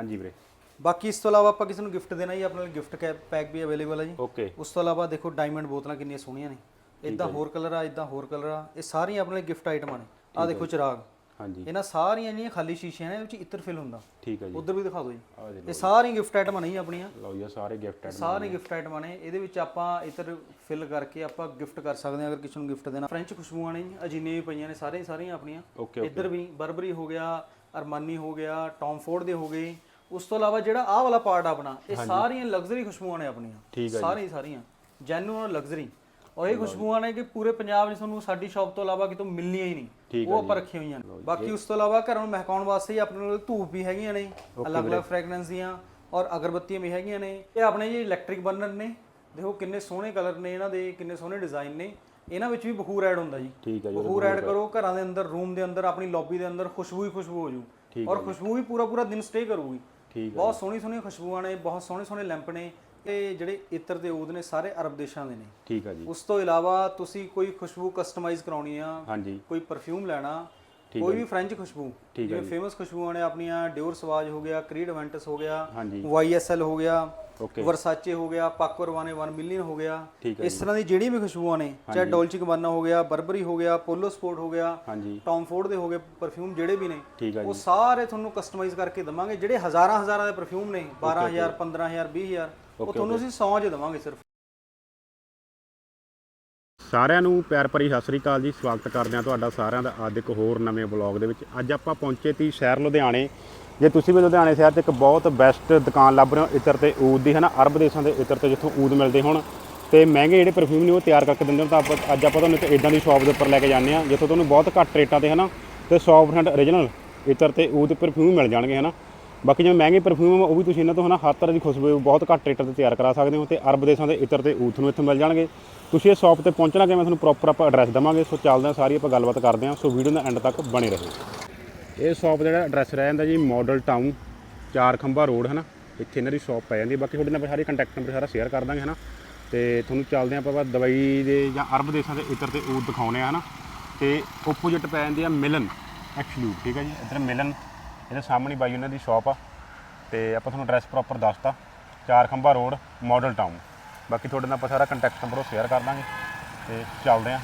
ਹਾਂਜੀ ਵੀਰੇ। ਬਾਕੀ ਇਸ ਤੋਂ ਇਲਾਵਾ ਆਪਾਂ ਕਿਸੇ ਨੂੰ ਗਿਫਟ ਦੇਣਾ ਜੀ ਆਪਣੇ ਕੋਲ ਗਿਫਟ ਪੈਕ ਵੀ ਅਵੇਲੇਬਲ ਹੈ ਜੀ। ਓਕੇ ਉਸ ਤੋਂ ਇਲਾਵਾ ਦੇਖੋ ਡਾਇਮੰਡ ਬੋਤਲਾਂ ਕਿੰਨੀਆਂ ਸੋਹਣੀਆਂ ਨੇ। ਇਦਾਂ ਹੋਰ ਕਲਰ ਆ ਇਦਾਂ ਹੋਰ ਕਲਰ ਆ। ਇਹ ਸਾਰੀਆਂ ਆਪਣੇ ਗਿਫਟ ਆਈਟਮਾਂ ਨੇ। ਆ ਦੇਖੋ ਚਿਰਾਗ। ਹਾਂਜੀ। ਇਹਨਾਂ ਸਾਰੀਆਂ ਜਿਹੜੀਆਂ ਖਾਲੀ ਸ਼ੀਸ਼ੀਆਂ ਨੇ ਵਿੱਚ ਇਤਰ ਫਿਲ ਹੁੰਦਾ। ਠੀਕ ਹੈ ਜੀ। ਉਧਰ ਵੀ ਦਿਖਾ ਦਿਓ ਜੀ। ਇਹ ਸਾਰੀਆਂ ਗਿਫਟ ਆਈਟਮਾਂ ਨਹੀਂ ਆਪਣੀਆਂ। ਲਓ ਜੀ ਸਾਰੇ ਗਿਫਟ ਐਡ ਸਾਰੇ ਗਿਫਟ ਆਈਟਮਾਂ ਨੇ। ਇਹਦੇ ਵਿੱਚ ਆਪਾਂ ਇਤਰ ਫਿਲ ਕਰਕੇ ਆਪਾਂ ਗਿਫਟ ਕਰ ਸਕਦੇ ਹਾਂ ਅਗਰ ਕਿਸੇ ਨੂੰ ਗਿਫਟ ਦੇਣਾ। ਫ੍ਰੈਂਚ ਖੁਸ਼ਬੂਆਂ ਨੇ ਜਿੰਨੀਆਂ ਵੀ ਪਈਆਂ ਨੇ ਸਾਰੇ ਸਾਰੀਆਂ ਆਪਣੀਆਂ। ਇੱਧਰ ਵੀ ਬਰਬਰੀ ਹੋ ਗਿਆ ਅਰਮਾਨੀ ਹੋ ਗਿਆ ਟੌਮ ਫੋਰਡ ਦੇ ਹੋ ਗਏ। ਉਸ ਤੋਂ ਇਲਾਵਾ ਜਿਹੜਾ ਆਹ ਵਾਲਾ ਪਾਰਟ ਆਪਣਾ ਇਹ ਸਾਰੀਆਂ ਲਗਜ਼ਰੀ ਖੁਸ਼ਬੂਆਂ ਨੇ ਆਪਣੀਆਂ। ਸਾਰੀਆਂ ਸਾਰੀਆਂ। ਜੈਨੂਅਨ ਲਗਜ਼ਰੀ ਔਰ ਇਹ ਖੁਸ਼ਬੂਆਂ ਨੇ ਕਿ ਪੂਰੇ ਪੰਜਾਬ 'ਚ ਤੁਹਾਨੂੰ ਸਾਡੀ ਸ਼ਾਪ ਤੋਂ ਇਲਾਵਾ ਕਿਤੋਂ ਮਿਲਣੀਆਂ ਹੀ ਨਹੀਂ। ਉਹ ਆਪਾਂ ਰੱਖੀਆਂ ਹੋਈਆਂ ਨੇ। ਬਾਕੀ ਉਸ ਤੋਂ ਇਲਾਵਾ ਘਰਾਂ ਨੂੰ ਮਹਿਕਾਉਣ ਵਾਸਤੇ ਹੀ ਆਪਣੇ ਕੋਲ ਧੂਪ ਵੀ ਹੈਗੀਆਂ ਨੇ ਅਲੱਗ-ਅਲੱਗ ਫ੍ਰੈਗਰੈਂਸ ਦੀਆਂ ਔਰ ਅਗਰਬੱਤੀਆਂ ਵੀ ਹੈਗੀਆਂ ਨੇ। ਇਹ ਆਪਣੇ ਜੀ ਇਲੈਕਟ੍ਰਿਕ ਬਰਨਰ ਨੇ। ਦੇਖੋ ਕਿੰਨੇ ਸੋਹਣੇ ਕਲਰ ਨੇ ਇਹਨਾਂ ਦੇ ਕਿੰਨੇ ਸੋਹਣੇ ਡਿਜ਼ਾਈਨ ਨੇ। ਇਹਨਾਂ ਵਿੱਚ ਵੀ ਬਖੂਰ ਐਡ ਹੁੰਦਾ ਜੀ। ਠੀਕ ਹੈ ਜੀ ਬਖੂਰ ਐਡ ਕਰੋ ਘਰਾਂ ਦੇ ਅੰਦਰ ਰੂਮ ਦੇ ਅੰਦਰ ਆਪਣੀ ਲੌਬੀ ਦੇ ਅੰਦਰ ਖੁਸ਼ਬੂ ਹੀ ਖੁਸ਼ਬੂ ਹੋ ਜੂ। ਔਰ ਖੁਸ਼ਬੂ ਵੀ ਪੂਰਾ ਪੂਰਾ ਦਿਨ ਸਟੇ ਕਰੂਗੀ। ਠੀਕ ਬਹੁਤ ਸੋਹਣੀ ਸੋਹਣੀਆਂ ਖੁਸ਼ਬੂਆਂ ਨੇ ਬਹੁਤ ਸੋਹਣੇ ਸੋਹਣੇ ਲੈਂਪ ਨੇ ਤੇ ਜਿਹੜੇ ਇਤਰ ਦੇ ਊਦ ਨੇ ਸਾਰੇ ਅਰਬ ਦੇਸ਼ਾਂ ਦੇ ਨੇ। ਠੀਕ ਹੈ ਜੀ। ਉਸ ਤੋਂ ਇਲਾਵਾ ਤੁਸੀਂ ਕੋਈ ਖੁਸ਼ਬੂ ਕਸਟਮਾਈਜ਼ ਕਰਾਉਣੀ ਆ ਹਾਂਜੀ। ਕੋਈ ਪਰਫਿਊਮ ਲੈਣਾ ਕੋਈ ਵੀ ਫ੍ਰੈਂਚ ਖੁਸ਼ਬੂ ਜਿਵੇਂ ਫੇਮਸ ਖੁਸ਼ਬੂਆਂ ਨੇ ਆਪਣੀਆਂ ਡਿਓਰ ਸਵਾਜ ਹੋ ਗਿਆ ਕ੍ਰੀਡ ਵੈਂਟਸ ਹੋ ਗਿਆ YSL ਹੋ ਗਿਆ ਵਰਸਾਚੇ ਹੋ ਗਿਆ ਪਾਕਵਰਵਾਨੇ 1 ਮਿਲੀਅਨ ਹੋ ਗਿਆ। ਇਸ ਤਰ੍ਹਾਂ ਦੀ ਜਿਹੜੀ ਵੀ ਖੁਸ਼ਬੂਆਂ ਨੇ ਚਾਹੇ ਡੋਲਚੀ ਗਬਾਨਾ ਹੋ ਗਿਆ ਬਰਬਰੀ ਹੋ ਗਿਆ ਪੋਲੋ ਸਪੋਰਟ ਹੋ ਗਿਆ ਟੌਮ ਫੋਰਡ ਦੇ ਹੋ ਗਏ ਪਰਫਿਊਮ ਜਿਹੜੇ ਵੀ ਨੇ ਉਹ ਸਾਰੇ ਤੁਹਾਨੂੰ ਕਸਟਮਾਈਜ਼ ਕਰਕੇ ਦਵਾਂਗੇ ਜਿਹੜੇ ਹਜ਼ਾਰਾਂ ਹਜ਼ਾਰਾਂ ਦੇ ਪਰਫਿਊਮ ਨੇ 12000 15000 20000 ਉਹ ਤੁਹਾਨੂੰ ਅਸੀਂ 100 ਚ ਦਵਾਂਗੇ ਸਿਰਫ। ਸਾਰਿਆਂ ਨੂੰ ਪਿਆਰ ਭਰੀ ਸਤਿ ਸ੍ਰੀ ਅਕਾਲ ਜੀ। ਸਵਾਗਤ ਕਰਦੇ ਹਾਂ ਤੁਹਾਡਾ ਸਾਰਿਆਂ ਦਾ ਅੱਜ ਇੱਕ ਹੋਰ ਨਵੇਂ ਬਲੌਗ ਦੇ ਵਿੱਚ। ਅੱਜ ਆਪਾਂ ਪਹੁੰਚੇ ਤੀ ਸ਼ਹਿਰ ਲੁਧਿਆਣੇ। ਜੇ ਤੁਸੀਂ ਵੀ ਲੁਧਿਆਣੇ ਸ਼ਹਿਰ 'ਚ ਇੱਕ ਬਹੁਤ ਬੈਸਟ ਦੁਕਾਨ ਲੱਭ ਰਹੇ ਹੋ, ਇਤਰ ਤੇ ਊਦ ਦੀ, ਹੈ ਨਾ? ਅਰਬ ਦੇਸ਼ਾਂ ਦੇ ਇਤਰ ਤੇ ਜਿੱਥੋਂ ਊਦ ਮਿਲਦੇ ਹੋਣ। ਤੇ ਮਹਿੰਗੇ ਜਿਹੜੇ ਪਰਫਿਊਮ ਨੇ ਉਹ ਤਿਆਰ ਕਰਕੇ ਦਿੰਦੇ ਹੋ। ਤਾਂ ਆਪਾਂ ਅੱਜ ਆਪਾਂ ਤੁਹਾਨੂੰ ਇੱਕ ਇਦਾਂ ਦੀ ਸ਼ਾਪ ਦੇ ਉੱਪਰ ਲੈ ਕੇ ਜਾਂਦੇ ਹਾਂ, ਜਿੱਥੋਂ ਤੁਹਾਨੂੰ ਬਹੁਤ ਘੱਟ ਰੇਟਾਂ ਤੇ, ਹੈ ਨਾ? ਤੇ 100% origignal ਇਤਰ ਤੇ ਊਦ ਪਰਫਿਊਮ ਮਿਲ ਜਾਣਗੇ, ਹੈ ਨਾ? ਬਾਕੀ ਜਿਵੇਂ ਮਹਿੰਗੇ ਪਰਫਿਊਮ ਉਹ ਵੀ ਤੁਸੀਂ ਇਹਨਾਂ ਤੋਂ ਹਨਾ ਹਰ ਤਰ੍ਹਾਂ ਦੀ ਖੁਸ਼ਬੂ, ਬਹੁਤ ਘੱਟ ਰੇਟਾਂ ਤੇ ਤਿਆਰ ਕਰਾ ਸਕਦੇ ਹੋ ਤੇ ਅਰਬ ਦੇਸ਼ਾਂ ਦੇ ਇਤਰ ਤੇ ਊਠ ਨੂੰ ਇੱਥੇ ਮਿਲ ਜਾਣਗੇ। ਤੁਸੀਂ ਇਹ ਸ਼ਾਪ ਤੇ ਪਹੁੰਚਣਾ ਕਿ ਮੈਂ ਤੁਹਾਨੂੰ ਪ੍ਰੋਪਰ ਆਪਾਂ ਐਡਰੈਸ ਦਵਾਂਗੇ। ਸੋ ਚੱਲਦੇ ਹਾਂ, ਸਾਰੀ ਆਪਾਂ ਗੱਲਬਾਤ ਕਰਦੇ ਹਾਂ। ਸੋ ਵੀਡੀਓ ਦਾ ਐਂਡ ਤੱਕ ਬਣੇ ਰਹੋ। ਇਹ ਸ਼ਾਪ ਦਾ ਜਿਹੜਾ ਐਡਰੈਸ ਰਹਿ ਜਾਂਦਾ ਜੀ ਮਾਡਲ ਟਾਊਨ ਚਾਰ ਖੰਭਾ ਰੋਡ ਹੈ ਨਾ ਇੱਥੇ ਇਹਨਾਂ ਦੀ ਸ਼ਾਪ ਪੈ ਜਾਂਦੀ ਹੈ ਬਾਕੀ ਤੁਹਾਡੇ ਨਾਲ ਸਾਰੇ ਕੰਟੈਕਟ ਨੰਬਰ ਸਾਰਾ ਸ਼ੇਅਰ ਕਰ ਦਾਂਗੇ ਹੈ ਨਾ ਤੇ ਤੁਹਾਨੂੰ ਚੱਲਦੇ ਹਾਂ ਆਪਾਂ ਬਸ ਦਵਾਈ ਦੇ ਜਾਂ ਅਰਬ ਦੇਸ਼ਾਂ ਦੇ ਇਤਰ ਤੇ ਊਥ ਦਿਖਾਉਣੇ ਆ ਹੈ ਨਾ ਤੇ ਓਪੋਜਿਟ ਪੈ ਜਾਂਦੀ ਆ ਮਿਲਨ ਐਕਚੁਅਲੀ ਠੀਕ ਹੈ ਜੀ। ਇੱਧਰ ਮਿਲਨ ਇਹਦੇ ਸਾਹਮਣੇ ਬਾਈ ਉਹਨਾਂ ਦੀ ਸ਼ਾਪ ਆ ਤੇ ਆਪਾਂ ਤੁਹਾਨੂੰ ਐਡਰੈਸ ਪ੍ਰੋਪਰ ਦੱਸਤਾ। ਚਾਰ ਖੰਭਾ ਰੋਡ ਮਾਡਲ ਟਾਊਨ ਬਾਕੀ ਤੁਹਾਡੇ ਨਾਲ ਆਪਾਂ ਸਾਰਾ ਕੰਟੈਕਟ ਨੰਬਰ ਉਹ ਸ਼ੇਅਰ ਕਰ ਦਾਂਗੇ। ਤੇ ਚੱਲਦੇ ਆਂ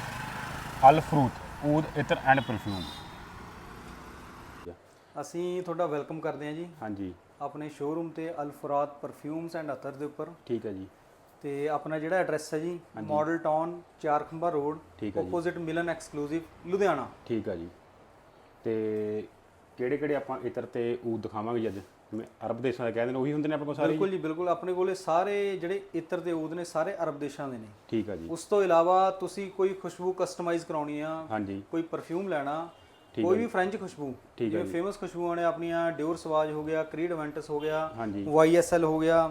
ਅਲ ਫਰੂਟ ਊਦ ਇਤਰ ਐਂਡ ਪਰਫਿਊਮ ਅਸੀਂ ਤੁਹਾਡਾ ਵੈਲਕਮ ਕਰਦੇ ਹਾਂ ਜੀ। ਹਾਂਜੀ। ਆਪਣੇ ਸ਼ੋਰੂਮ ਤੇ ਅਲਫਰਾਦ ਪਰਫਿਊਮਸ ਐਂਡ ਅਤਰ ਦੇ ਉੱਪਰ। ਠੀਕ ਹੈ ਜੀ। ਤੇ ਆਪਣਾ ਜਿਹੜਾ ਐਡਰੈਸ ਹੈ ਜੀ ਮਾਡਲ ਟਾਊਨ ਚਾਰ ਖੰਭਾ ਰੋਡ ਠੀਕ ਹੈ ਜੀ। Opposite Milan exclusive Ludhiana. ਠੀਕ ਹੈ ਜੀ। ਤੇ ਕਿਹੜੇ ਕਿਹੜੇ ਆਪਾਂ ਇਤਰ ਤੇ ਊਦ ਦਿਖਾਵਾਂਗੇ ਅੱਜ? ਜਿਵੇਂ ਅਰਬ ਦੇਸ਼ਾਂ ਦੇ ਕਹਿੰਦੇ ਨੇ ਉਹੀ ਹੁੰਦੇ ਨੇ ਆਪਣੇ ਕੋਲ ਸਾਰੇ ਬਿਲਕੁਲ ਜੀ ਬਿਲਕੁਲ। ਆਪਣੇ ਕੋਲੇ ਸਾਰੇ ਜਿਹੜੇ ਇਤਰ ਤੇ ਊਦ ਨੇ ਸਾਰੇ ਅਰਬ ਦੇਸ਼ਾਂ ਦੇ ਨੇ। ਠੀਕ ਹੈ ਜੀ। ਉਸ ਤੋਂ ਇਲਾਵਾ ਤੁਸੀਂ ਕੋਈ ਖੁਸ਼ਬੂ ਕਸਟਮਾਈਜ਼ ਕਰਾਉਣੀ ਆ ਹਾਂਜੀ। ਕੋਈ ਪਰਫਿਊਮ ਲੈਣਾ ਕੋਈ ਵੀ ਫ੍ਰੈਂਚ ਖੁਸ਼ਬੂ ਜਿਵੇਂ ਫੇਮਸ ਖੁਸ਼ਬੂਆਂ ਨੇ ਆਪਣੀਆਂ ਡਿਓਰ ਸਵਾਜ ਹੋ ਗਿਆ ਕ੍ਰੀਡ ਵੈਂਟਸ ਹੋ ਗਿਆ YSL ਹੋ ਗਿਆ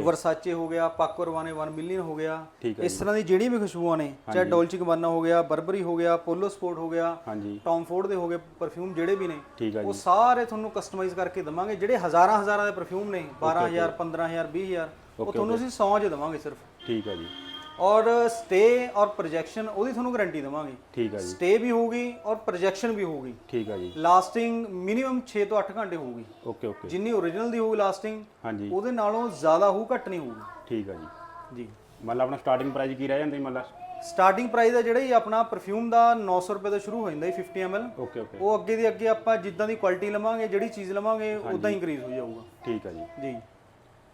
ਵਰਸਾਚੇ ਹੋ ਗਿਆ ਪਾਕਵਰਵਾਨੇ 1 ਮਿਲੀਅਨ ਹੋ ਗਿਆ। ਇਸ ਤਰ੍ਹਾਂ ਦੀ ਜਿਹੜੀ ਵੀ ਖੁਸ਼ਬੂਆਂ ਨੇ ਚਾਹੇ ਡੋਲਚੀ ਗਬਾਨਾ ਹੋ ਗਿਆ ਬਰਬਰੀ ਹੋ ਗਿਆ ਪੋਲੋ ਸਪੋਰਟ ਹੋ ਗਿਆ ਟੌਮ ਫੋਰਡ ਦੇ ਹੋ ਗਏ ਪਰਫਿਊਮ ਜਿਹੜੇ ਵੀ ਨੇ ਉਹ ਸਾਰੇ ਤੁਹਾਨੂੰ ਕਸਟਮਾਈਜ਼ ਕਰਕੇ ਦਵਾਂਗੇ ਜਿਹੜੇ ਹਜ਼ਾਰਾਂ ਹਜ਼ਾਰਾਂ ਦੇ ਪਰਫਿਊਮ ਨੇ 12000 15000 20000 ਉਹ ਤੁਹਾਨੂੰ ਅਸੀਂ 100 ਚ ਦਵਾਂਗੇ ਸਿਰਫ। ਠੀਕ ਹੈ ਜੀ। ਔਰ ਸਟੇ ਔਰ ਪ੍ਰੋਜੈਕਸ਼ਨ ਉਹਦੀ ਤੁਹਾਨੂੰ ਗਾਰੰਟੀ ਦਵਾਂਗੇ। ਠੀਕ ਹੈ ਜੀ। ਸਟੇ ਵੀ ਹੋਊਗੀ ਔਰ ਪ੍ਰੋਜੈਕਸ਼ਨ ਵੀ ਹੋਊਗੀ। ਠੀਕ ਹੈ ਜੀ। ਲਾਸਟਿੰਗ ਮਿਨੀਮਮ 6 ਤੋਂ 8 ਘੰਟੇ ਹੋਊਗੀ। Okay okay. ਜਿੰਨੀ ਓਰੀਜਨਲ ਦੀ ਹੋਊਗੀ ਲਾਸਟਿੰਗ ਹਾਂਜੀ। ਉਹਦੇ ਨਾਲੋਂ ਜ਼ਿਆਦਾ ਹੋਊ ਘੱਟ ਨਹੀਂ ਹੋਊਗੀ। ਠੀਕ ਹੈ ਜੀ। ਜੀ। ਮਤਲਬ ਆਪਣਾ ਸਟਾਰਟਿੰਗ ਪ੍ਰਾਈਸ ਕੀ ਰਹਿ ਜਾਂਦਾ ਜੀ ਮਤਲਬ? ਸਟਾਰਟਿੰਗ ਪ੍ਰਾਈਸ ਹੈ ਜਿਹੜਾ ਹੀ ਆਪਣਾ ਪਰਫਿਊਮ ਦਾ 900 ਰੁਪਏ ਤੋਂ ਸ਼ੁਰੂ ਹੋ ਜਾਂਦਾ ਹੈ 50 ml ਓਕੇ ਓਕੇ। ਉਹ ਅੱਗੇ ਦੀ ਅੱਗੇ ਆਪਾਂ ਜਿੱਦਾਂ ਦੀ ਕੁਆਲਿਟੀ ਲਵਾਂਗੇ ਜਿਹੜੀ ਚੀਜ਼ ਲਵਾਂਗੇ ਉਦਾਂ ਹੀ ਇੰਕਰੀਜ਼ ਹੋ ਜਾਊਗਾ। ਠੀਕ ਹੈ ਜੀ। ਜੀ।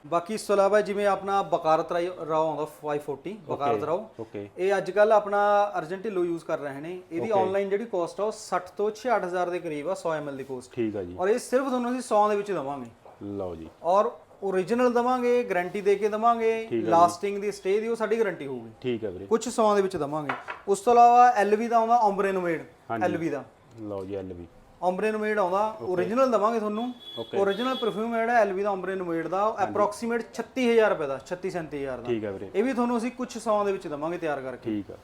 ਬਾਕੀ ਇਸ ਤੋਂ ਇਲਾਵਾ ਜਿਵੇਂ ਆਪਣਾ ਬਕਾਰਤ ਰਾਓ ਆਉਂਦਾ 540 ਬਕਾਰਤ ਰਾਓ। ਇਹ ਅੱਜ ਕੱਲ ਆਪਣਾ ਅਰਜੈਂਟਿਲੋ ਯੂਜ਼ ਕਰ ਰਹੇ ਨੇ। ਇਹਦੀ ਆਨਲਾਈਨ ਜਿਹੜੀ ਕੋਸਟ ਆ ਉਹ 60 ਤੋਂ 66000 ਦੇ ਕਰੀਬ ਆ 100 ml ਦੀ ਕੋਸਟ ਠੀਕ ਹੈ ਜੀ। ਔਰ ਇਹ ਸਿਰਫ ਤੁਹਾਨੂੰ ਅਸੀਂ 100 ਦੇ ਵਿੱਚ ਦਵਾਂਗੇ। ਲਓ ਜੀ। ਔਰ ਓਰੀਜਨਲ ਦਵਾਂਗੇ ਗਾਰੰਟੀ ਦੇ ਕੇ ਦਵਾਂਗੇ ਲਾਸਟਿੰਗ ਦੀ ਸਟੇ ਦੀ ਉਹ ਸਾਡੀ ਗਾਰੰਟੀ ਹੋਊਗੀ। ਠੀਕ ਹੈ ਵੀਰੇ। ਕੁਝ 100 ਦੇ ਵਿੱਚ ਦਵਾਂਗੇ। ਉਸ ਤੋਂ ਇਲਾਵਾ ਐਲਵੀ ਦਾ ਆਉਂਦਾ ਓਮਬਰੇਨੋਮੇਡ ਐਲਵੀ ਦਾ। ਲਓ ਜੀ ਐਲ ਵੀ ਓਮਬਰੇਨੋਮੇਡ ਆਉਂਦਾ ਓਰੀਜਨਲ ਦਵਾਂਗੇ ਤੁਹਾਨੂੰ। ਓਰੀਜਨਲ ਪਰਫਿਊਮ ਜਿਹੜਾ ਐਲਵੀ ਦਾ ਓਮਬਰੇਨੋਮੇਡ ਦਾ ਅਪਰੋਕਸੀਮੇਟ 36000 ਰੁਪਏ ਦਾ 36 37000 ਦਾ। ਠੀਕ ਹੈ ਵੀਰੇ। ਇਹ ਵੀ ਤੁਹਾਨੂੰ ਅਸੀਂ ਕੁਝ 100 ਦੇ ਵਿੱਚ ਦਵਾਂਗੇ ਤਿਆਰ ਕਰਕੇ। ਠੀਕ ਆ।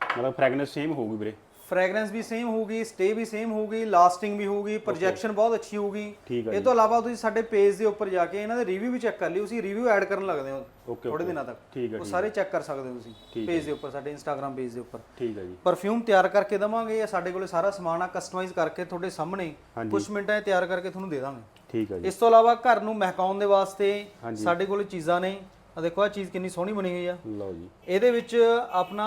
ਮਤਲਬ ਫ੍ਰੈਗਨੈਂਸ ਸੇਮ ਹੋਊਗੀ ਵੀਰੇ। ਫ੍ਰੈਗਰੈਂਸ ਵੀ ਸੇਮ ਹੋਊਗੀ ਸਟੇ ਵੀ ਸੇਮ ਹੋਊਗੀ ਲਾਸਟਿੰਗ ਵੀ ਹੋਊਗੀ ਪ੍ਰੋਜੈਕਸ਼ਨ ਬਹੁਤ ਅੱਛੀ ਹੋਊਗੀ। ਠੀਕ ਇਹ ਤੋਂ ਇਲਾਵਾ ਤੁਸੀਂ ਸਾਡੇ ਪੇਜ ਦੇ ਉੱਪਰ ਜਾ ਕੇ ਇਹਨਾਂ ਦੇ ਰਿਵਿਊ ਵੀ ਚੈੱਕ ਕਰ ਲਿਓ ਤੁਸੀਂ ਰਿਵਿਊ ਐਡ ਕਰਨ ਲੱਗਦੇ ਹੋ ਥੋੜੇ ਦਿਨਾਂ ਤੱਕ। ਠੀਕ ਹੈ ਉਹ ਸਾਰੇ ਚੈੱਕ ਕਰ ਸਕਦੇ ਹੋ ਤੁਸੀਂ ਪੇਜ ਦੇ ਉੱਪਰ ਸਾਡੇ ਇੰਸਟਾਗ੍ਰam ਪੇਜ ਦੇ ਉੱਪਰ। ਠੀਕ ਹੈ ਜੀ। ਪਰਫਿਊਮ ਤਿਆਰ ਕਰਕੇ ਦਵਾਂਗੇ ਇਹ ਸਾਡੇ ਕੋਲੇ ਸਾਰਾ ਸਮਾਨ ਆ ਕਸਟਮਾਈਜ਼ ਕਰਕੇ ਤੁਹਾਡੇ ਸਾਹਮਣੇ ਕੁਝ ਮਿੰਟਾਂ 'ਚ ਤਿਆਰ ਕਰਕੇ ਤੁਹਾਨੂੰ ਦੇ ਦਾਂਗੇ। ਠੀਕ ਹੈ ਜੀ। ਇਸ ਤੋਂ ਇਲਾਵਾ ਘਰ ਨੂੰ ਮਹਿਕਾਉਣ ਦੇ ਵਾਸਤੇ। ਸਾਡੇ ਕੋਲ ਚੀਜ਼ਾਂ ਨੇ ਆ ਦੇਖੋ ਆ ਚੀਜ਼ ਕਿੰਨੀ ਸੋਹਣੀ ਬਣੀ ਹੋਈ ਆ। ਲਓ ਜੀ। ਇਹਦੇ ਵਿੱਚ ਆਪਣਾ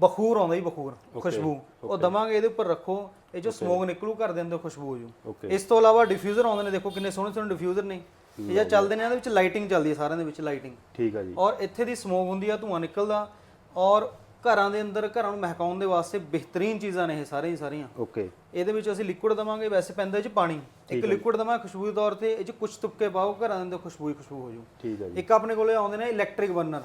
ਬਖੂਰ ਆਉਂਦਾ ਜੀ ਬਖੂਰ ਖੁਸ਼ਬੂ। ਉਹ ਦਵਾਂਗੇ ਇਹਦੇ ਉੱਪਰ ਰੱਖੋ ਇਹ ਜੋ ਸਮੋਕ ਨਿਕਲੂ ਘਰ ਦੇ ਅੰਦਰ ਖੁਸ਼ਬੂ ਹੋ ਜੂ ਇਸ ਤੋਂ ਇਲਾਵਾ ਡਿਫਿਊਜ਼ਰ ਆਉਂਦੇ ਨੇ ਦੇਖੋ ਕਿੰਨੇ ਸੋਹਣੇ ਸੋਹਣੇ ਡਿਫਿਊਜ਼ਰ ਨੇ। ਇਹ ਜਾਂ ਚੱਲਦੇ ਨੇ ਇਹਦੇ ਵਿੱਚ ਲਾਈਟਿੰਗ ਚੱਲਦੀ ਹੈ ਸਾਰਿਆਂ ਦੇ ਵਿੱਚ ਲਾਈਟਿੰਗ ਠੀਕ ਹੈ ਜੀ। ਔਰ ਇੱਥੇ ਦੀ ਸਮੋਕ ਹੁੰਦੀ ਆ ਧੂਆਂ ਨਿਕਲਦਾ। ਔਰ ਘਰਾਂ ਦੇ ਅੰਦਰ ਘਰਾਂ ਨੂੰ ਮਹਿਕਾਉਣ ਦੇ ਵਾਸਤੇ ਬਿਹਤਰੀਨ ਚੀਜ਼ਾਂ ਨੇ ਇਹ ਸਾਰੇ ਹੀ ਸਾਰੀਆਂ। ਓਕੇ ਇਹਦੇ ਵਿੱਚ ਅਸੀਂ ਲਿਕੁਇਡ ਦਵਾਂਗੇ ਵੈਸੇ ਪੈਂਦਾ ਇਹ ਪਾਣੀ। ਇੱਕ ਲਿਕੁਇਡ ਦਵਾਂ ਖੁਸ਼ਬੂ ਦੇ ਤੌਰ ਤੇ ਇਹ ਚ ਕੁਝ ਤੁਪਕੇ ਪਾਓ ਘਰਾਂ ਦੇ ਅੰਦਰ ਖੁਸ਼ਬੂ ਹੀ ਖੁਸ਼ਬੂ ਹੋ ਜੂ। ਠੀਕ ਹੈ ਜੀ। ਇੱਕ ਆਪਣੇ ਕੋਲੇ ਆਉਂਦੇ ਨੇ ਇਲੈਕਟ੍ਰਿਕ ਬਰਨਰ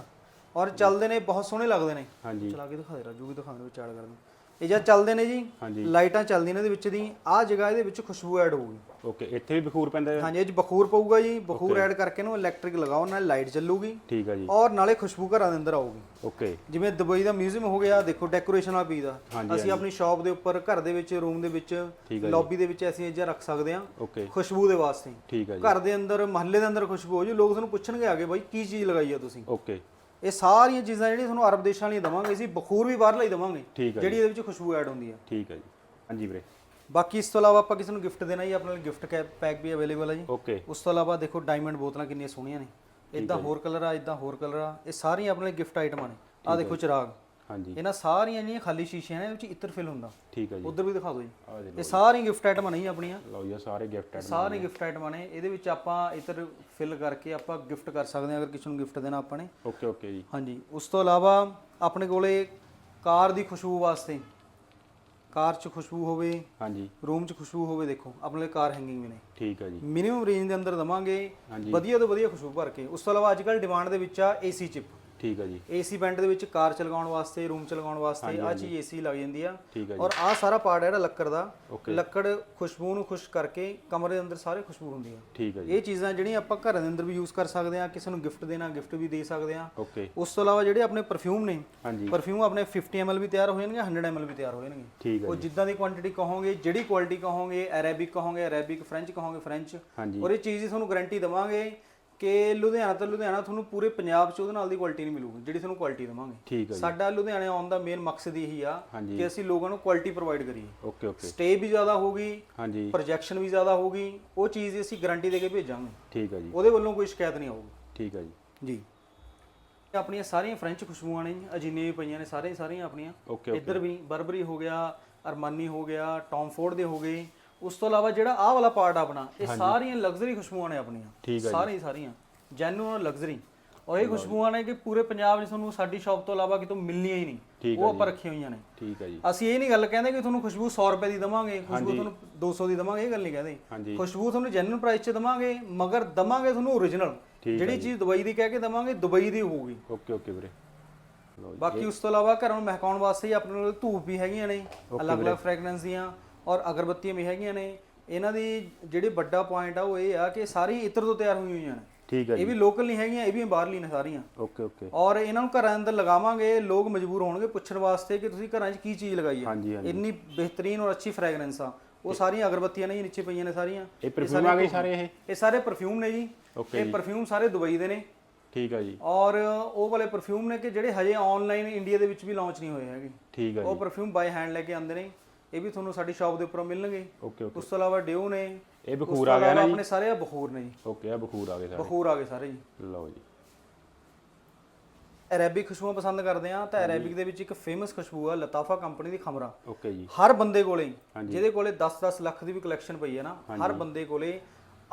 ਔਰ ਚੱਲਦੇ ਨੇ ਬਹੁਤ ਸੋਹਣੇ ਲੱਗਦੇ ਨੇ। ਹਾਂਜੀ। ਚਲਾ ਕੇ ਦਿਖਾ ਦੇ ਰਾਜੂ ਵੀ ਦਿਖਾਉਣ ਵਿੱਚ ਐਡ ਕਰ ਦਿੰਦੇ ਇਹ ਜਦ ਚੱਲਦੇ ਨੇ ਜੀ ਲਾਈਟਾਂ ਚੱਲਦੀਆਂ ਨੇ ਇਹਦੇ ਵਿੱਚ ਦੀ ਆਹ ਜਗ੍ਹਾ ਇਹਦੇ ਵਿੱਚ ਖੁਸ਼ਬੂ ਐਡ ਹੋਊਗੀ। ਓਕੇ ਇੱਥੇ ਵੀ ਬਖੂਰ ਪੈਂਦਾ ਹੈ? ਹਾਂਜੀ ਇਹ 'ਚ ਬਖੂਰ ਪਊਗਾ ਜੀ ਬਖੂਰ ਐਡ ਕਰਕੇ ਨੂੰ ਇਲੈਕਟ੍ਰਿਕ ਲਗਾਓ ਨਾਲ ਲਾਈਟ ਚੱਲੂਗੀ। ਠੀਕ ਹੈ ਜੀ। ਔਰ ਨਾਲੇ ਖੁਸ਼ਬੂ ਘਰਾਂ ਦੇ ਅੰਦਰ ਆਊਗੀ। ਓਕੇ। ਜਿਵੇਂ ਦੁਬਈ ਦਾ ਮਿਊਜ਼ੀਅਮ ਹੋ ਗਿਆ ਦੇਖੋ ਡੈਕੋਰੇਸ਼ਨ ਵਾਲਾ ਪੀਸ ਦਾ ਅਸੀਂ ਆਪਣੀ ਸ਼ਾਪ ਦੇ ਉੱਪਰ ਘਰ ਦੇ ਵਿੱਚ ਰੂਮ ਦੇ ਵਿੱਚ ਲੌਬੀ ਦੇ ਵਿੱਚ ਐਸੀ ਚੀਜ਼ਾਂ ਰੱਖ ਸਕਦੇ ਹਾਂ ਓਕੇ। ਖੁਸ਼ਬੂ ਦੇ ਵਾਸਤੇ। ਠੀਕ ਹੈ ਜੀ। ਘਰ ਦੇ ਅੰਦਰ ਮਹੱਲੇ ਦੇ ਅੰਦਰ ਖੁਸ਼ਬੂ ਹੋ ਜੂ ਲੋਕ ਤੁਹਾਨੂੰ ਪੁੱਛਣਗੇ ਆਗੇ ਬਾਈ ਕੀ ਚੀਜ਼ ਲਗਾਈ ਆ ਤੁਸੀਂ? ਓਕੇ। ਇਹ ਸਾਰੀਆਂ ਚੀਜ਼ਾਂ ਜਿਹੜੀਆਂ ਤੁਹਾਨੂੰ ਅਰਬ ਦੇਸ਼ਾਂ ਲਈ ਦਵਾਂਗੇ ਅਸੀਂ ਬਖੂਰ ਵੀ ਬਾਹਰ ਲਈ ਦਵਾਂਗੇ ਠੀਕ ਹੈ ਜਿਹੜੀ ਇਹਦੇ ਵਿੱਚ ਖੁਸ਼ਬੂ ਐਡ ਹੁੰਦੀ ਆ। ਠੀਕ ਹੈ ਜੀ। ਹਾਂਜੀ ਵੀਰੇ। ਬਾਕੀ ਇਸ ਤੋਂ ਇਲਾਵਾ ਆਪਾਂ ਕਿਸੇ ਨੂੰ ਗਿਫਟ ਦੇਣਾ ਜੀ ਆਪਣੇ ਨਾਲ ਗਿਫਟ ਪੈਕ ਵੀ ਅਵੇਲੇਬਲ ਹੈ ਜੀ। ਓਕੇ ਉਸ ਤੋਂ ਇਲਾਵਾ ਦੇਖੋ ਡਾਇਮੰਡ ਬੋਤਲਾਂ ਕਿੰਨੀਆਂ ਸੋਹਣੀਆਂ ਨੇ। ਇਦਾਂ ਹੋਰ ਕਲਰ ਆ ਇਦਾਂ ਹੋਰ ਕਲਰ ਆ ਇਹ ਸਾਰੀਆਂ ਆਪਣੇ ਲਈ ਗਿਫਟ ਆਈਟਮਾਂ ਨੇ। ਆ ਦੇਖੋ ਚਿਰਾਗ। ਹਾਂਜੀ। ਇਹਨਾਂ ਸਾਰੀਆਂ ਜਿਹੜੀਆਂ ਖਾਲੀ ਸ਼ੀਸ਼ੀਆਂ ਨੇ ਇਹ ਵਿੱਚ ਇਤਰ ਫਿਲ ਹੁੰਦਾ। ਠੀਕ ਹੈ ਜੀ। ਉਧਰ ਵੀ ਦਿਖਾ ਦਿਓ ਜੀ। ਆ ਜੀ ਇਹ ਸਾਰੀਆਂ ਗਿਫਟ ਆਈਟਮਾਂ ਨਹੀਂ ਆਪਣੀਆਂ। ਲਓ ਜੀ ਆਹ ਸਾਰੇ ਗਿਫਟ ਸਾਰੇ ਗਿਫਟ ਆਈਟਮਾਂ ਨੇ। ਇਹਦੇ ਵਿੱਚ ਆਪਾਂ ਇਤਰ ਫਿਲ ਕਰਕੇ ਆਪਾਂ ਗਿਫਟ ਕਰ ਸਕਦੇ ਹਾਂ ਅਗਰ ਕਿਸੇ ਨੂੰ ਗਿਫਟ ਦੇਣਾ ਆਪਾਂ ਨੇ। ਓਕੇ ਓਕੇ ਜੀ। ਹਾਂਜੀ। ਉਸ ਤੋਂ ਇਲਾਵਾ ਆਪਣੇ ਕੋਲੇ ਕਾਰ ਦੀ ਖੁਸ਼ਬੂ ਵਾਸਤੇ ਕਾਰ 'ਚ ਖੁਸ਼ਬੂ ਹੋਵੇ ਹਾਂਜੀ। ਰੂਮ 'ਚ ਖੁਸ਼ਬੂ ਹੋਵੇ ਦੇਖੋ ਆਪਣੇ ਲਈ ਕਾਰ ਹੈਂਗਿੰਗ ਵੀ ਨੇ। ਠੀਕ ਹੈ ਜੀ। ਮਿਨੀਮਮ ਰੇਂਜ ਦੇ ਅੰਦਰ ਦਵਾਂਗੇ ਹਾਂਜੀ। ਵਧੀਆ ਤੋਂ ਵਧੀਆ ਖੁਸ਼ਬੂ ਭਰ ਕੇ। ਉਸ ਤੋਂ ਇਲਾਵਾ ਅੱਜਕੱਲ ਡਿਮਾਂਡ ਦੇ ਵਿੱਚ ਆ ਏਸੀ ਚਿਪ ਠੀਕ ਹੈ ਜੀ। ਏਸੀ ਬੈਂਡ ਦੇ ਵਿੱਚ ਕਾਰ ਚ ਲਗਾਉਣ ਵਾਸਤੇ ਰੂਮ ਚ ਲਗਾਉਣ ਵਾਸਤੇ ਆ ਚੀਜ਼ ਏਸੀ ਲੱਗ ਜਾਂਦੀ ਆ। ਠੀਕ ਹੈ ਜੀ। ਔਰ ਆ ਸਾਰਾ ਪਾਰਟ ਹੈ ਜਿਹੜਾ ਲੱਕੜ ਦਾ। ਲੱਕੜ ਖੁਸ਼ਬੂ ਨੂੰ ਖੁਸ਼ ਕਰਕੇ ਕਮਰੇ ਦੇ ਅੰਦਰ ਸਾਰੇ ਖੁਸ਼ਬੂ ਹੁੰਦੀ ਆ ਠੀਕ ਹੈ ਜੀ। ਇਹ ਚੀਜ਼ਾਂ ਜਿਹੜੀਆਂ ਆਪਾਂ ਘਰ ਦੇ ਅੰਦਰ ਵੀ ਯੂਜ਼ ਕਰ ਸਕਦੇ ਆ ਕਿਸੇ ਨੂੰ ਗਿਫਟ ਦੇਣਾ ਗਿਫਟ ਵੀ ਦੇ ਸਕਦੇ ਆ ਉਸ ਤੋਂ ਇਲਾਵਾ ਜਿਹੜੇ ਆਪਣੇ ਪਰਫਿਊਮ ਨੇ ਪਰਫਿਊਮ ਆਪਣੇ 50 ml ਵੀ ਤਿਆਰ ਹੋ ਜਾਣਗੇ 100 ml ਵੀ ਤਿਆਰ ਹੋ ਜਾਣਗੇ। ਠੀਕ ਹੈ ਉਹ ਜਿੱਦਾਂ ਦੀ ਕੁਆਂਟੀਟੀ ਕਹੋਗੇ ਜਿਹੜੀ ਕੁਆਲਿਟੀ ਕਹੋਗੇ ਅਰੇਬਿਕ ਕਹੋਗੇ ਅਰੇਬਿਕ ਫ੍ਰੈਂਚ ਕਹੋਗੇ ਫ੍ਰੈਂਚ ਔਰ ਇਹ ਚੀਜ਼ ਦੀ ਤੁਹਾਨੂੰ ਗਾਰੰਟੀ ਦਵਾਂਗੇ ਕਿ ਲੁਧਿਆਣਾ ਤੋਂ ਲੁਧਿਆਣਾ ਤੁਹਾਨੂੰ ਪੂਰੇ ਪੰਜਾਬ 'ਚ ਉਹਦੇ ਨਾਲ ਦੀ ਕੁਆਲਿਟੀ ਨਹੀਂ ਮਿਲੂਗੀ ਜਿਹੜੀ ਤੁਹਾਨੂੰ ਕੁਆਲਿਟੀ ਦਵਾਂਗੇ। ਠੀਕ ਹੈ ਜੀ। ਸਾਡਾ ਲੁਧਿਆਣੇ ਆਉਣ ਦਾ ਮੇਨ ਮਕਸਦ ਇਹੀ ਆ ਹਾਂਜੀ। ਕਿ ਅਸੀਂ ਲੋਕਾਂ ਨੂੰ ਕੁਆਲਿਟੀ ਪ੍ਰੋਵਾਈਡ ਕਰੀਏ। Okay okay. ਸਟੇ ਵੀ ਜ਼ਿਆਦਾ ਹੋਊਗੀ ਹਾਂਜੀ। ਪ੍ਰੋਜੈਕਸ਼ਨ ਵੀ ਜ਼ਿਆਦਾ ਹੋਊਗੀ ਉਹ ਚੀਜ਼ ਦੀ ਅਸੀਂ ਗਾਰੰਟੀ ਦੇ ਕੇ ਭੇਜਾਂਗੇ। ਠੀਕ ਹੈ ਜੀ। ਉਹਦੇ ਵੱਲੋਂ ਕੋਈ ਸ਼ਿਕਾਇਤ ਨਹੀਂ ਆਊਗੀ। ਠੀਕ ਹੈ ਜੀ। ਜੀ। ਆਪਣੀਆਂ ਸਾਰੀਆਂ ਫ੍ਰੈਂਚ ਖੁਸ਼ਬੂਆਂ ਨੇ ਜੀ ਵੀ ਪਈਆਂ ਨੇ ਸਾਰੇ ਸਾਰੀਆਂ ਆਪਣੀਆਂ। ਓਕੇ ਇੱਧਰ ਵੀ ਬਰਬਰੀ ਹੋ ਗਿਆ ਅਰਮਾਨੀ ਹੋ ਗਿਆ ਟੌਮ ਫੋਰਡ ਦੇ ਹੋ ਗਏ। ਉਸ ਤੋਂ ਇਲਾਵਾ ਜਿਹੜਾ ਆਹ ਵਾਲਾ ਪਾਰਟ ਆਪਣਾ ਇਹ ਸਾਰੀਆਂ ਲਗਜ਼ਰੀ ਖੁਸ਼ਬੂਆਂ ਨੇ ਆਪਣੀਆਂ। ਸਾਰੀਆਂ ਸਾਰੀਆਂ ਜੈਨੂਨ ਲਗਜ਼ਰੀ ਔਰ ਇਹ ਖੁਸ਼ਬੂਆਂ ਨੇ ਕਿ ਪੂਰੇ ਪੰਜਾਬ 'ਚ ਤੁਹਾਨੂੰ ਸਾਡੀ ਸ਼ਾਪ ਤੋਂ ਇਲਾਵਾ ਕਿਤੋਂ ਮਿਲਣੀਆਂ ਹੀ ਨਹੀਂ। ਉਹ ਆਪਾਂ ਰੱਖੀਆਂ ਹੋਈਆਂ ਨੇ। ਠੀਕ ਹੈ ਜੀ। ਅਸੀਂ ਇਹ ਨਹੀਂ ਗੱਲ ਕਹਿੰਦੇ ਕਿ ਤੁਹਾਨੂੰ ਖੁਸ਼ਬੂ 100 ਰੁਪਏ ਦੀ ਦਵਾਂਗੇ ਖੁਸ਼ਬੂ ਤੁਹਾਨੂੰ 200 ਦੀ ਦਵਾਂਗੇ ਇਹ ਗੱਲ ਨਹੀਂ ਕਹਿੰਦੇ। ਖੁਸ਼ਬੂ ਤੁਹਾਨੂੰ ਜੈਨੂਨ ਪ੍ਰਾਈਸ 'ਚ ਦਵਾਂਗੇ ਮਗਰ ਦਵਾਂਗੇ ਤੁਹਾਨੂੰ ਓਰੀਜਨਲ ਠੀਕ ਜਿਹੜੀ ਚੀਜ਼ ਦੁਬਈ ਦੀ ਕਹਿ ਕੇ ਦਵਾਂਗੇ ਦੁਬਈ ਦੀ ਹੋਊਗੀ। ਓਕੇ ਓਕੇ ਵੀਰੇ। ਬਾਕੀ ਉਸ ਤੋਂ ਇਲਾਵਾ ਘਰਾਂ ਨੂੰ ਮਹਿਕਾਉਣ ਵਾਸਤੇ ਹੀ ਆਪਣੇ ਕੋਲ ਧੂਪ ਵੀ ਹੈਗੀਆਂ ਨੇ ਅਲੱਗ-ਅਲੱਗ ਫ੍ਰੈਗਰੈਂਸ ਦੀਆਂ। ਔਰ ਅਗਰਬੱਤੀਆਂ ਵੀ ਹੈਗੀਆਂ ਨੇ ਇਹਨਾਂ ਦੀ ਜਿਹੜੀ ਵੱਡਾ ਪੁਆਇੰਟ ਆ ਉਹ ਇਹ ਆ ਕਿ ਸਾਰੀ ਇਤਰ ਤੋਂ ਤਿਆਰ ਹੋਈਆਂ ਹੋਈਆਂ ਨੇ। ਠੀਕ ਹੈ ਇਹ ਵੀ ਲੋਕਲ ਨਹੀਂ ਹੈਗੀਆਂ ਇਹ ਵੀ ਬਾਹਰਲੀ ਨੇ ਸਾਰੀਆਂ। Okay okay. ਔਰ ਇਹਨਾਂ ਨੂੰ ਘਰਾਂ ਅੰਦਰ ਲਗਾਵਾਂਗੇ ਲੋਕ ਮਜਬੂਰ ਹੋਣਗੇ ਪੁੱਛਣ ਵਾਸਤੇ ਕਿ ਤੁਸੀਂ ਘਰਾਂ 'ਚ ਕੀ ਚੀਜ਼ ਲਗਾਈ ਹੈ। ਇੰਨੀ ਬਿਹਤਰੀਨ ਔਰ ਅੱਛੀ ਫ੍ਰੈਗਰੈਂਸ ਆ। ਉਹ ਸਾਰੀਆਂ ਅਗਰਬੱਤੀਆਂ ਨੇ ਜੀ ਨੀਚੇ ਪਈਆਂ ਨੇ ਸਾਰੀਆਂ। ਇਹ ਪਰਫਿਊਮ ਆ ਗਏ ਸਾਰੇ ਇਹ? ਇਹ ਸਾਰੇ ਪਰਫਿਊਮ ਨੇ ਜੀ। ਇਹ ਪਰਫਿਊਮ ਸਾਰੇ ਦੁਬਈ ਦੇ ਨੇ। ਠੀਕ ਹੈ ਜੀ। ਔਰ ਉਹ ਵਾਲੇ ਪਰਫਿਊਮ ਨੇ ਕਿ ਜਿਹੜੇ ਹਜੇ ਆਨਲਾਈਨ ਇੰਡੀਆ ਦੇ ਵਿੱਚ ਵੀ ਲਾਂਚ ਨਹੀਂ ਹੋਏ ਹੈਗੇ। ਠੀਕ ਹੈ ਉਹ ਜੀ। ਪਰਫਿਊਮ ਬਾਈ ਹੈਂਡ ਲੈ ਕੇ ਆਉਂਦੇ ਨੇ। ਇਹ ਵੀ ਤੁਹਾਨੂੰ ਸਾਡੀ ਸ਼ਾਪ ਦੇ ਉੱਪਰੋਂ ਮਿਲਣਗੇ। Okay okay. ਉਸ ਤੋਂ ਇਲਾਵਾ ਡਿਓ ਨੇ ਇਹ ਬਖੂਰ ਆ ਗਿਆ ਨਾ ਜੀ? ਆਪਣੇ ਸਾਰੇ ਆ ਬਖੂਰ ਨੇ ਜੀ। ਓਕੇ ਆ ਬਖੂਰ ਆ ਗਏ ਸਾਰੇ। ਬਖੂਰ ਆ ਗਏ ਸਾਰੇ ਜੀ। ਲਓ ਜੀ। ਅਰੇਬਿਕ ਖੁਸ਼ਬੂਆਂ ਪਸੰਦ ਕਰਦੇ ਆ ਤਾਂ ਅਰੇਬਿਕ ਦੇ ਵਿੱਚ ਇੱਕ ਫੇਮਸ ਖੁਸ਼ਬੂ ਆ ਲਤਾਫਾ ਕੰਪਨੀ ਦੀ ਖਮਰਾ ਓਕੇ ਜੀ। ਹਰ ਬੰਦੇ ਕੋਲੇ। ਜਿਹਦੇ ਕੋਲੇ 10-10 ਲੱਖ ਦੀ ਵੀ ਕਲੈਕਸ਼ਨ ਪਈ ਹੈ ਨਾ ਹਰ ਬੰਦੇ ਕੋਲੇ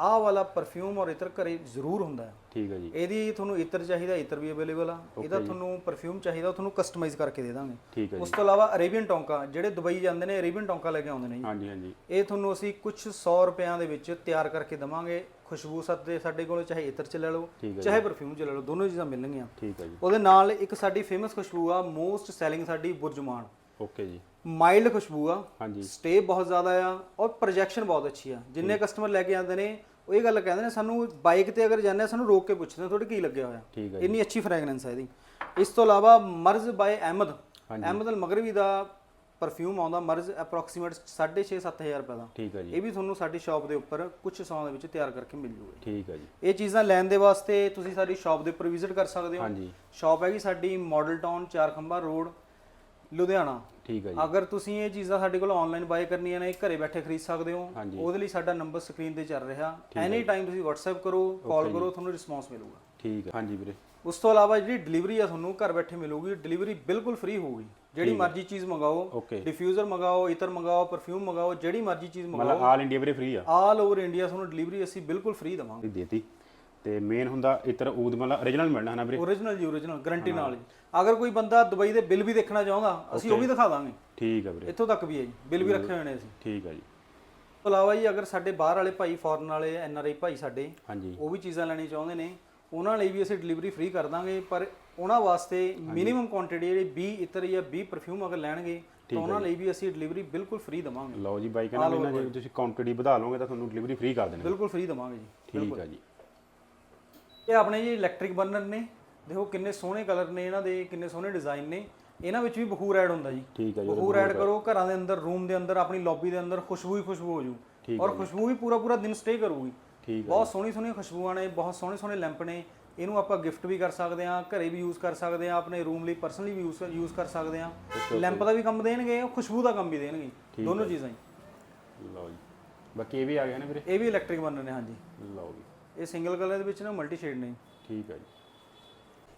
ਆਹ ਵਾਲਾ ਪਰਫਿਊਮ ਔਰ ਇਤਰ ਘਰੇ ਜ਼ਰੂਰ ਹੁੰਦਾ ਹੈ। ਠੀਕ ਹੈ ਜੀ। ਇਹਦੀ ਤੁਹਾਨੂੰ ਇਤਰ ਚਾਹੀਦਾ ਇਤਰ ਵੀ ਅਵੇਲੇਬਲ ਆ। ਇਹਦਾ ਤੁਹਾਨੂੰ ਪਰਫਿਊਮ ਚਾਹੀਦਾ ਉਹ ਤੁਹਾਨੂੰ ਕਸਟਮਾਈਜ਼ ਕਰਕੇ ਦੇ ਦਾਂਗੇ। ਠੀਕ ਹੈ ਉਸ ਤੋਂ ਇਲਾਵਾ ਅਰੇਬੀਅਨ ਟੌਂਕਾ ਜਿਹੜੇ ਦੁਬਈ ਜਾਂਦੇ ਨੇ ਅਰੇਬੀਅਨ ਟੌਂਕਾ ਲੈ ਕੇ ਆਉਂਦੇ ਨੇ ਜੀ। ਹਾਂਜੀ ਹਾਂਜੀ। ਇਹ ਤੁਹਾਨੂੰ ਅਸੀਂ ਕੁਝ 100 ਰੁਪਿਆਂ ਦੇ ਵਿੱਚ ਤਿਆਰ ਕਰਕੇ ਦਵਾਂਗੇ। ਖੁਸ਼ਬੂ ਸਾਡੇ ਸਾਡੇ ਕੋਲ ਚਾਹੇ ਇਤਰ ਚ ਲੈ ਲਓ ਚਾਹੇ ਪਰਫਿਊਮ ਚ ਲੈ ਲਓ ਦੋਨੋਂ ਚੀਜ਼ਾਂ ਮਿਲਣਗੀਆਂ। ਠੀਕ ਹੈ ਜੀ। ਉਹਦੇ ਨਾਲ ਇੱਕ ਸਾਡੀ ਫੇਮਸ ਖੁਸ਼ਬੂ ਆ ਮੋਸਟ ਸੈਲਿੰਗ ਸਾਡੀ ਬੁਰਜਮਾਨ। ਓਕੇ ਜੀ। ਮਾਈਲਡ ਖੁਸ਼ਬੂ ਆ। ਹਾਂਜੀ। ਸਟੇ ਬਹੁਤ ਜ਼ਿਆਦਾ ਆ ਔਰ ਪ੍ਰੋਜੈਕਸ਼ਨ ਬਹੁਤ ਅੱਛੀ ਆ। ਜਿੰਨੇ ਕਸਟਮਰ ਲੈ ਕੇ ਆਉਂਦੇ ਨੇ ਉਹ ਇਹ ਗੱਲ ਕਹਿੰਦੇ ਨੇ ਸਾਨੂੰ ਬਾਈਕ ਤੇ ਅਗਰ ਜਾਂਦੇ ਆ ਸਾਨੂੰ ਰੋਕ ਕੇ ਪੁੱਛਦੇ ਨੇ ਤੁਹਾਡੇ ਕੀ ਲੱਗਿਆ ਹੋਇਆ? ਇੰਨੀ ਅੱਛੀ ਫ੍ਰੈਗਰੈਂਸ ਹੈ ਇਹਦੀ। ਇਸ ਤੋਂ ਇਲਾਵਾ ਮਰਜ਼ ਬਾਈ ਅਹਿਮਦ। ਹਾਂਜੀ। ਅਹਿਮਦ ਅਲ ਮਗਰਬੀ ਦਾ ਪਰਫਿਊਮ ਆਉਂਦਾ ਮਰਜ਼ ਅਪਰੋਕਸੀਮੇਟ 6.5-7000 ਰੁਪਏ ਦਾ। ਠੀਕ ਹੈ ਜੀ। ਇਹ ਵੀ ਤੁਹਾਨੂੰ ਸਾਡੀ ਸ਼ਾਪ ਦੇ ਉੱਪਰ ਕੁਝ ਸੌ ਦੇ ਵਿੱਚ ਤਿਆਰ ਕਰਕੇ ਮਿਲ ਜੂਗਾ। ਠੀਕ ਹੈ ਜੀ। ਇਹ ਚੀਜ਼ਾਂ ਲੈਣ ਦੇ ਵਾਸਤੇ ਤੁਸੀਂ ਸਾਡੀ ਸ਼ਾਪ ਦੇ ਉੱਪਰ ਵਿਜ਼ਿਟ ਕਰ ਸਕਦੇ ਹੋ। ਹਾਂਜੀ। ਸ਼ਾਪ ਹੈਗੀ ਸਾਡੀ ਮਾਡਲ ਟਾਊਨ ਚਾਰ ਖੰਭਾ ਰੋਡ ਲੁਧਿਆਣਾ। ਠੀਕ ਹੈ ਜੀ। ਅਗਰ ਤੁਸੀਂ ਇਹ ਚੀਜ਼ਾਂ ਸਾਡੇ ਕੋਲ ਆਨਲਾਈਨ ਬਾਏ ਕਰਨੀਆਂ ਨੇ ਘਰੇ ਬੈਠੇ ਖਰੀਦ ਸਕਦੇ ਹੋ ਹਾਂਜੀ। ਉਹਦੇ ਲਈ ਸਾਡਾ ਨੰਬਰ ਸਕਰੀਨ ਤੇ ਚੱਲ ਰਿਹਾ। ਐਨੀ ਟਾਈਮ ਤੁਸੀਂ WhatsApp ਕਰੋ ਕਾਲ ਕਰੋ ਤੁਹਾਨੂੰ ਰਿਸਪੌਂਸ ਮਿਲੂਗਾ। ਠੀਕ ਹੈ। ਹਾਂਜੀ ਵੀਰੇ। ਉਸ ਤੋਂ ਇਲਾਵਾ ਜਿਹੜੀ ਡਿਲੀਵਰੀ ਆ ਤੁਹਾਨੂੰ ਘਰ ਬੈਠੇ ਮਿਲੂਗੀ ਡਿਲੀਵਰੀ ਬਿਲਕੁਲ ਫ੍ਰੀ ਹੋਊਗੀ। ਜਿਹੜੀ ਮਰਜ਼ੀ ਚੀਜ਼ ਮੰਗਾਓ ਡਿਫਿਊਜ਼ਰ ਮੰਗਾਓ ਇਤਰ ਮੰਗਾਓ ਪਰਫਿਊਮ ਮੰਗਾਓ ਜਿਹੜੀ ਮਰਜ਼ੀ ਚੀਜ਼ ਮੰਗਾਓ। ਮਤਲਬ ਆਲ ਇੰਡੀਆ ਵੀਰੇ ਫ੍ਰੀ ਆ। ਆਲ ਓਵਰ ਇੰਡੀਆ ਤੁਹਾਨੂੰ ਡਿਲੀਵਰੀ ਅਸੀਂ ਬਿਲਕੁਲ ਫ੍ਰੀ ਦਵਾਂਗੇ। ਦੇਤੀ। ਤੇ ਮੇਨ ਹੁੰਦਾ ਇਤਰ ਊਦ ਮਤਲਬ origignal ਮਿਲਣਾ ਨਾ ਵੀਰੇ? ਓਰੀਜਨਲ ਜੀ ਓਰੀਜਨਲ ਗਾਰੰਟੀ ਨਾਲ ਜੀ। ਅਗਰ ਕੋਈ ਬੰਦਾ ਦੁਬਈ ਦੇ ਬਿੱਲ ਵੀ ਦੇਖਣਾ ਚਾਹੁੰਦਾ ਅਸੀਂ ਉਹ ਵੀ ਦਿਖਾ ਦਾਂਗੇ। ਠੀਕ ਹੈ ਵੀਰੇ। ਇੱਥੋਂ ਤੱਕ ਵੀ ਹੈ ਜੀ ਬਿੱਲ ਵੀ ਰੱਖੇ ਹੋਏ ਨੇ ਅਸੀਂ। ਠੀਕ ਹੈ ਜੀ। ਤੋਂ ਇਲਾਵਾ ਜੀ ਅਗਰ ਸਾਡੇ ਬਾਹਰ ਵਾਲੇ ਭਾਈ ਫੋਰਨ ਵਾਲੇ ਐਨ ਆਰ ਆਈ ਭਾਈ ਸਾਡੇ ਹਾਂਜੀ। ਉਹ ਵੀ ਚੀਜ਼ਾਂ ਲੈਣੀ ਚਾਹੁੰਦੇ ਨੇ ਉਹਨਾਂ ਲਈ ਵੀ ਅਸੀਂ ਡਿਲੀਵਰੀ ਫ੍ਰੀ ਕਰ ਦਾਂਗੇ ਪਰ ਉਹਨਾਂ ਵਾਸਤੇ ਮਿਨੀਮਮ ਕੁਆਂਟੀਟੀ ਜਿਹੜੀ 20 ਇਤਰ ਜਾਂ 20 ਪਰਫਿਊਮ ਅਗਰ ਲੈਣਗੇ ਤਾਂ ਉਹਨਾਂ ਲਈ ਵੀ ਅਸੀਂ ਡਿਲੀਵਰੀ ਬਿਲਕੁਲ ਫ੍ਰੀ ਦਵਾਂਗੇ। ਲਓ ਜੀ ਬਾਈ ਕਹਿੰਦਾ ਜੇ ਤੁਸੀਂ ਕੁਆਂਟੀਟੀ ਵਧਾ ਲਓਗੇ ਤਾਂ ਤੁਹਾਨੂੰ ਡਿਲੀਵਰੀ ਫ੍ਰੀ ਕਰ ਦੇਣਗੇ। ਬਿਲਕੁਲ ਫ੍ਰੀ ਦਵਾਂਗੇ ਜੀ ਠੀਕ ਹੈ ਜੀ। ਇਹ ਆਪਣੇ ਜੀ ਇਲੈਕਟ੍ਰਿਕ ਬਰਨਰ ਨੇ। ਦੇਖੋ ਕਿੰਨੇ ਸੋਹਣੇ ਕਲਰ ਨੇ ਇਹਨਾਂ ਦੇ ਕਿੰਨੇ ਸੋਹਣੇ ਡਿਜ਼ਾਈਨ ਨੇ। ਇਹਨਾਂ ਵਿੱਚ ਵੀ ਬਖੂਰ ਐਡ ਹੁੰਦਾ ਜੀ। ਠੀਕ ਹੈ ਜੀ ਬਖੂਰ ਐਡ ਕਰੋ ਘਰਾਂ ਦੇ ਅੰਦਰ ਰੂਮ ਦੇ ਅੰਦਰ ਆਪਣੀ ਲੌਬੀ ਦੇ ਅੰਦਰ ਖੁਸ਼ਬੂ ਹੀ ਖੁਸ਼ਬੂ ਹੋ ਜੂ। ਔਰ ਖੁਸ਼ਬੂ ਵੀ ਪੂਰਾ ਪੂਰਾ ਦਿਨ ਸਟੇ ਕਰੂਗੀ। ਠੀਕ ਬਹੁਤ ਸੋਹਣੀ ਸੋਹਣੀ ਖੁਸ਼ਬੂਆਂ ਨੇ ਬਹੁਤ ਸੋਹਣੇ ਸੋਹਣੇ ਲੈਂਪ ਨੇ। ਇਹਨੂੰ ਆਪਾਂ ਗਿਫਟ ਵੀ ਕਰ ਸਕਦੇ ਹਾਂ ਘਰੇ ਵੀ ਯੂਜ਼ ਕਰ ਸਕਦੇ ਹਾਂ ਆਪਣੇ ਰੂਮ ਲਈ ਪਰਸਨਲੀ ਵੀ ਯੂਜ਼ ਕਰ ਸਕਦੇ ਹਾਂ। ਲੈਂਪ ਦਾ ਵੀ ਕੰਮ ਦੇਣਗੇ ਉਹ ਖੁਸ਼ਬੂ ਦਾ ਕੰਮ ਵੀ ਦੇਣਗੇ। ਦੋਨੋਂ ਚੀਜ਼ਾਂ ਹੀ। ਲਓ ਜੀ। ਬਾਕੀ ਇਹ ਵੀ ਆ ਗਿਆ ਨਾ ਵੀਰੇ? ਇਹ ਵੀ ਇਲੈਕਟ੍ਰਿਕ ਬਰਨਰ ਨੇ ਹਾਂਜੀ। ਲਓ ਜੀ। ਇਹ ਸਿੰਗਲ ਕਲਰ ਦੇ ਵਿੱਚ ਨਾ ਮਲਟੀ ਸ਼ੇਡ ਨੇ। ਠੀਕ ਹੈ ਜੀ।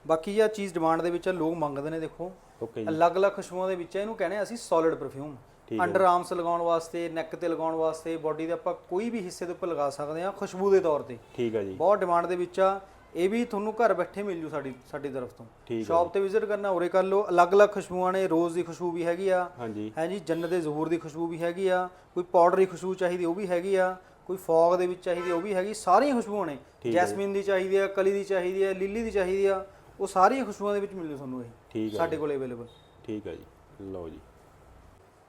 ਬਾਕੀ ਇਹ ਚੀਜ਼ ਡਿਮਾਂਡ ਦੇ ਵਿੱਚ ਆ, ਲੋਕ ਮੰਗਦੇ ਨੇ ਦੇਖੋ। ਓਕੇ ਜੀ। ਅਲੱਗ-ਅਲੱਗ ਖੁਸ਼ਬੂਆਂ ਦੇ ਵਿੱਚ ਆ, ਇਹਨੂੰ ਕਹਿੰਦੇ ਆ ਅਸੀਂ ਸੋਲਿਡ ਪਰਫਿਊਮ ਅੰਡਰ ਆਰਮਸ ਲਗਾਉਣ ਵਾਸਤੇ ਨੈਕ ਤੇ ਲਗਾਉਣ ਵਾਸਤੇ ਬਾਡੀ ਦੇ ਆਪਾਂ ਕੋਈ ਵੀ ਹਿੱਸੇ ਦੇ ਉੱਪਰ ਲਗਾ ਸਕਦੇ ਆ ਖੁਸ਼ਬੂ ਦੇ ਤੌਰ ਤੇ। ਠੀਕ ਹੈ ਜੀ। ਬਹੁਤ ਡਿਮਾਂਡ ਦੇ ਵਿੱਚ ਆ ਇਹ ਵੀ ਤੁਹਾਨੂੰ ਘਰ ਬੈਠੇ ਮਿਲ ਜੂ ਸਾਡੀ ਸਾਡੀ ਤਰਫ ਤੋਂ। ਠੀਕ ਸ਼ਾਪ ਤੇ ਵਿਜ਼ਿਟ ਕਰਨਾ ਉਰੇ ਕਰ ਲਓ। ਅਲੱਗ-ਅਲੱਗ ਖੁਸ਼ਬੂਆਂ ਨੇ ਰੋਜ਼ ਦੀ ਖੁਸ਼ਬੂ ਵੀ ਹੈਗੀ ਆ। ਹਾਂਜੀ। ਹੈ ਜੀ ਜੰਨਤ ਦੇ ਜ਼ਹੂਰ ਦੀ ਖੁਸ਼ਬੂ ਵੀ ਹੈਗੀ ਆ। ਕੋਈ ਪਾਊਡਰੀ ਖੁਸ਼ਬੂ ਚਾਹੀਦੀ ਉਹ ਵੀ ਹੈਗੀ ਆ। ਕੋਈ ਫੌਗ ਦੇ ਵਿੱਚ ਚਾਹੀਦੀ ਉਹ ਵੀ ਹੈਗੀ ਸਾਰੀਆਂ ਖੁਸ਼ਬੂਆਂ ਨੇ। ਜੈਸਮੀਨ ਦੀ ਚਾਹੀਦੀ ਆ ਕਲੀ ਦੀ ਚਾਹੀਦੀ ਆ ਲਿਲੀ ਦੀ ਚਾਹੀਦੀ ਆ ਉਹ ਸਾਰੀਆਂ ਖੁਸ਼ਬੂਆਂ ਦੇ ਵਿੱਚ ਮਿਲ ਜੂ ਤੁਹਾਨੂੰ ਇਹ ਸਾਡੇ ਕੋਲੇ ਅਵੇਲੇਬਲ। ਠੀਕ ਹੈ ਜੀ ਲਓ ਜੀ।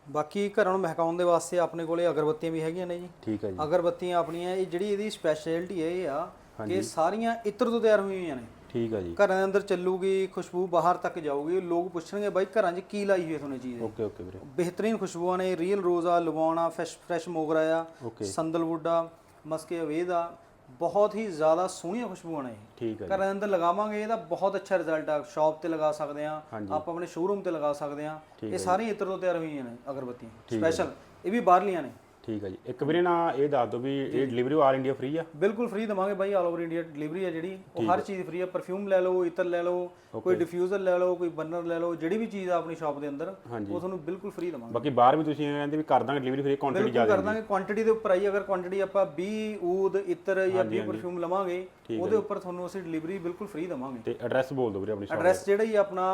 ਬਾਕੀ ਘਰਾਂ ਨੂੰ ਮਹਿਕਾਉਣ ਦੇ ਵਾਸਤੇ ਆਪਣੇ ਕੋਲੇ ਅਗਰਬੱਤੀਆਂ ਵੀ ਹੈਗੀਆਂ ਨੇ ਜੀ। ਠੀਕ ਹੈ ਜੀ। ਅਗਰਬੱਤੀਆਂ ਆਪਣੀਆਂ ਇਹ ਜਿਹੜੀ ਇਹਦੀ ਸਪੈਸ਼ਲਿਟੀ ਹੈ ਇਹ ਆ ਕਿ ਸਾਰੀਆਂ ਇਤਰ ਤੋਂ ਤਿਆਰ ਹੋਈਆਂ ਨੇ। ਠੀਕ ਹੈ ਜੀ। ਘਰਾਂ ਦੇ ਅੰਦਰ ਚੱਲੂਗੀ ਖੁਸ਼ਬੂ ਬਾਹਰ ਤੱਕ ਜਾਊਗੀ ਲੋਕ ਪੁੱਛਣਗੇ ਬਾਈ ਘਰਾਂ 'ਚ ਕੀ ਲਾਈ ਹੋਈ ਹੈ ਤੁਹਾਨੂੰ ਚੀਜ਼? ਓਕੇ ਓਕੇ ਵੀਰੇ। ਬਿਹਤਰੀਨ ਖੁਸ਼ਬੂਆਂ ਨੇ ਰੀਅਲ ਰੋਜ਼ ਆ ਲਵਾਉਣਾ ਫਰੈਸ਼ ਫਰੈਸ਼ ਮੋਗਰਾ ਆ ਸੰਦਲਵੁੱਡ ਆ ਮਸਕੇ ਅਵੇਦ ਆ ਬਹੁਤ ਹੀ ਜ਼ਿਆਦਾ ਸੋਹਣੀਆਂ ਖੁਸ਼ਬੂਆਂ ਨੇ। ਠੀਕ ਹੈ ਘਰਾਂ ਦੇ ਅੰਦਰ ਲਗਾਵਾਂਗੇ ਇਹਦਾ ਬਹੁਤ ਅੱਛਾ ਰਿਜ਼ਲਟ ਆ ਸ਼ਾਪ ਤੇ ਲਗਾ ਸਕਦੇ ਆ। ਆਪਾਂ ਆਪਣੇ ਸ਼ੋਰੂਮ ਤੇ ਲਗਾ ਸਕਦੇ ਆ ਇਹ ਸਾਰੀਆਂ ਇਤਰ ਤੋਂ ਤਿਆਰ ਹੋਈਆਂ ਨੇ ਅਗਰਬੱਤੀਆਂ। ਸਪੈਸ਼ਲ ਇਹ ਵੀ ਬਾਹਰਲੀਆਂ ਨੇ। ਠੀਕ ਹੈ ਜੀ। ਇੱਕ ਵੀਰੇ ਨਾ ਇਹ ਦੱਸ ਦਿਓ ਵੀ ਇਹ ਡਿਲੀਵਰੀ ਆਲ ਇੰਡੀਆ ਫ੍ਰੀ ਆ? ਬਿਲਕੁਲ ਫ੍ਰੀ ਦਵਾਂਗੇ by all over India delivery ਹੈ ਜਿਹੜੀ। ਉਹ ਹਰ ਚੀਜ਼ ਫ੍ਰੀ ਹੈ ਪਰਫਿਊਮ ਲੈ ਲਓ ਇਤਰ ਲੈ ਲਓ ਕੋਈ ਡਿਫਿਊਜ਼ਰ ਲੈ ਲਓ ਕੋਈ ਬਰਨਰ ਲੈ ਲਓ ਜਿਹੜੀ ਵੀ ਚੀਜ਼ ਆ ਆਪਣੀ ਸ਼ਾਪ ਦੇ ਅੰਦਰ ਉਹ ਤੁਹਾਨੂੰ ਬਿਲਕੁਲ ਫ੍ਰੀ ਦਵਾਂਗੇ। ਬਾਕੀ ਬਾਹਰ ਵੀ ਤੁਸੀਂ ਕਹਿੰਦੇ ਵੀ ਕਰ ਦਾਂਗੇ ਡਿਲੀਵਰੀ ਫ੍ਰੀ ਕੁਆਂਟੀਟੀ ਬਿਲਕੁਲ ਕਰ ਦਾਂਗੇ। ਕੁਆਂਟੀਟੀ ਦੇ ਉੱਪਰ ਆਈ ਅਗਰ ਕੁਆਂਟੀਟੀ ਆਪਾਂ 20 ਊਦ ਇਤਰ ਜਾਂ 20 ਪਰਫਿਊਮ ਲਵਾਂਗੇ ਉਹਦੇ ਉੱਪਰ ਤੁਹਾਨੂੰ ਅਸੀਂ ਡਿਲੀਵਰੀ ਬਿਲਕੁਲ ਫ੍ਰੀ ਦਵਾਂਗੇ। ਤੇ ਐਡਰੈਸ ਬੋਲ ਦਿਓ ਵੀਰੇ ਆਪਣੀ ਸ਼ਾਪ ਐਡਰੈਸ ਜਿਹੜਾ ਹੀ ਆਪਣਾ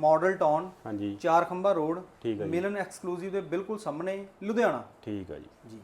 ਮਾਡਲ ਟਾਊਨ ਹਾਂਜੀ। ਚਾਰ ਖੰਭਾ ਰੋਡ ਮਿਲਨ ਐਕਸਕਲੂਸਿਵ ਦੇ ਬਿਲਕੁਲ ਸਾਹਮਣੇ ਲੁਧਿਆਣਾ। ਠੀਕ ਆ ਜੀ। ਜੀ।